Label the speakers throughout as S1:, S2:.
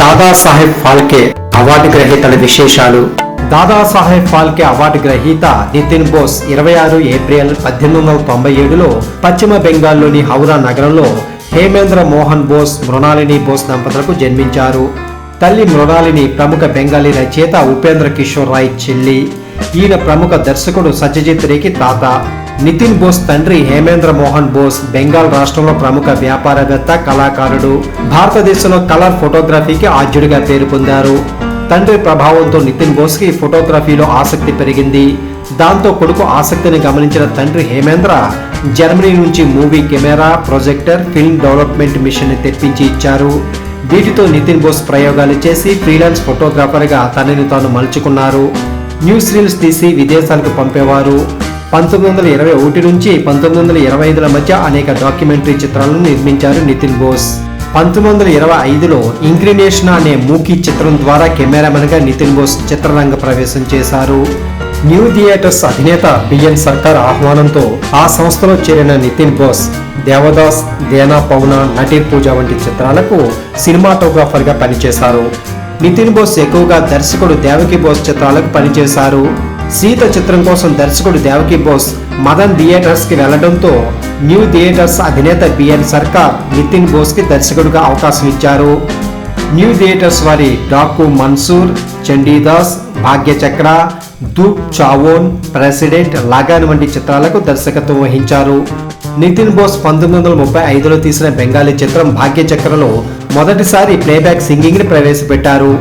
S1: Dadasaheb Phalke award గ్రహీతల విశేషాలు. Dadasaheb Phalke award గ్రహీత నితిన్ బోస్ ఇరవై ఆరు ఏప్రిల్ పద్దెనిమిది వందల తొంభై ఏడులో పశ్చిమ బెంగాల్లోని హౌరా నగరంలో హేమేంద్ర మోహన్ బోస్ మృణాలిని బోస్ దంపతులకు జన్మించారు. తల్లి మృణాలిని ప్రముఖ బెంగాలీ రచయిత ఉపేంద్ర కిషోర్ రాయ్ చెల్లి. ఈయన ప్రముఖ దర్శకుడు సత్యజిత్ రేకి తాత. నితిన్ బోస్ తండ్రి హేమేంద్ర మోహన్ బోస్ బెంగాల్ రాష్ట్రంలో ప్రముఖ వ్యాపారవేత్త కళాకారుడు భారతదేశంలో కలర్ ఫోటోగ్రఫీకి ఆద్యుడిగా పేరు పొందారు. తండ్రి ప్రభావంతో నితిన్ బోస్కి ఫోటోగ్రఫీలో ఆసక్తి పెరిగింది. దాంతో కొడుకు ఆసక్తిని గమనించిన తండ్రి హేమేంద్ర జర్మనీ నుంచి movie camera projector film development మిషన్ని తెప్పించి ఇచ్చారు. వీటితో నితిన్ బోస్ ప్రయోగాలు చేసి ఫ్రీలాన్స్ ఫోటోగ్రాఫర్గా తనని తాను మలుచుకున్నారు. న్యూస్ రీల్స్ తీసి విదేశాలకు పంపేవారు. పంతొమ్మిది వందల ఇరవై ఒకటి నుంచి పంతొమ్మిది వందల ఇరవై ఐదుల మధ్య అనేక డాక్యుమెంటరీ చిత్రాలను నిర్మించారు నితిన్ బోస్. పంతొమ్మిది వందల ఇరవై ఐదులో ఇంక్రినేషన్ అనే మూకీ చిత్రం ద్వారా కెమెరామెన్గా నితిన్ బోస్ చిత్రరంగ ప్రవేశం చేశారు. న్యూ థియేటర్స్ అధినేత బిఎన్ సర్కార్ ఆహ్వానంతో ఆ సంస్థలో చేరిన నితిన్ బోస్ దేవదాస్ దేనా పౌన నటి పూజ వంటి చిత్రాలకు సినిమాటోగ్రాఫర్గా పనిచేశారు. నితిన్ బోస్ ఎక్కువగా దర్శకుడు దేవకి బోస్ చిత్రాలకు పనిచేశారు. సీత చిత్రం కోసం దర్శకుడు దేవకి బోస్ మదన్ థియేటర్స్కి వెళ్ళడంతో న్యూ థియేటర్స్ అధినేత బిఎన్ సర్కార్ నితిన్ బోస్కి దర్శకుడిగా అవకాశం ఇచ్చారు. న్యూ థియేటర్స్ వారి డాకు మన్సూర్ చండీదాస్ భాగ్యచక్ర దూప్ చావోన్ ప్రెసిడెంట్ లాగాన్ వంటి చిత్రాలకు దర్శకత్వం వహించారు. నితిన్ బోస్ పంతొమ్మిది వందల ముప్పై ఐదులో తీసిన బెంగాలీ చిత్రం భాగ్యచక్రలో మొదటిసారి ప్లేబ్యాక్ సింగింగ్ని ప్రవేశపెట్టారు.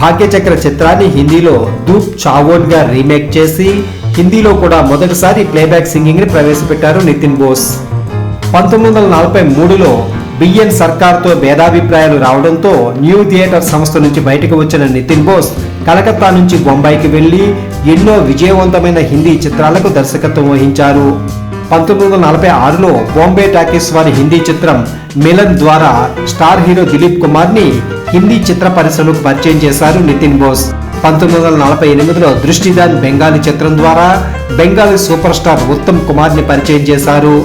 S1: భాగ్యచక్ర చిత్రాన్ని హిందీలో దూప్ చావోన్గా రీమేక్ చేసి హిందీలో కూడా మొదటిసారి ప్లేబ్యాక్ సింగింగ్ని ప్రవేశపెట్టారు నితిన్ బోస్. పంతొమ్మిది వందల నలభై మూడులో బిఎన్ సర్కార్తో భేదాభిప్రాయాలు రావడంతో న్యూ థియేటర్ సంస్థ నుంచి బయటకు వచ్చిన నితిన్ బోస్ కలకత్తా నుంచి బొంబాయికి వెళ్ళి ఎన్నో విజయవంతమైన హిందీ చిత్రాలకు దర్శకత్వం వహించారు. పంతొమ్మిది వందల నలభై ఆరులో బాంబే టాకీస్ వారి హిందీ చిత్రం మిలన్ ద్వారా స్టార్ హీరో దిలీప్ కుమార్ని హిందీ చిత్ర పరిశ్రమకు పరిచయం చేశారు నితిన్ బోస్. పంతొమ్మిది వందల నలభై ఎనిమిదిలో దృష్టిదాన్ బెంగాలీ చిత్రం ద్వారా బెంగాలీ సూపర్ స్టార్ ఉత్తమ్ కుమార్ని పరిచయం చేశారు.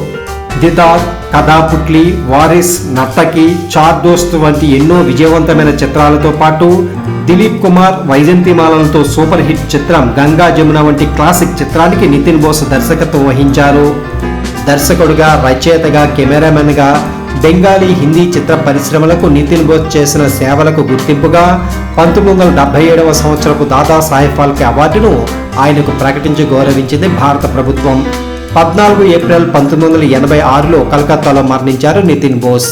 S1: దిదార్ కథాపుట్లి వారిస్ నర్తకి చార్ దోస్త్ వంటి ఎన్నో విజయవంతమైన చిత్రాలతో పాటు దిలీప్ కుమార్ వైజంతిమాలలతో సూపర్ హిట్ చిత్రం గంగా జమున వంటి క్లాసిక్ చిత్రానికి నితిన్ బోస్ దర్శకత్వం వహించారు. దర్శకుడుగా రచయితగా కెమెరామెన్గా బెంగాలీ హిందీ చిత్ర పరిశ్రమలకు నితిన్ బోస్ చేసిన సేవలకు గుర్తింపుగా పంతొమ్మిది వందల డెబ్బై ఏడవ సంవత్సరపు దాదా సాహెబ్ ఫాల్కే అవార్డును ఆయనకు ప్రకటించి గౌరవించింది భారత ప్రభుత్వం. పద్నాలుగు ఏప్రిల్ పంతొమ్మిది వందల ఎనభై ఆరులో కలకత్తాలో మరణించారు నితిన్ బోస్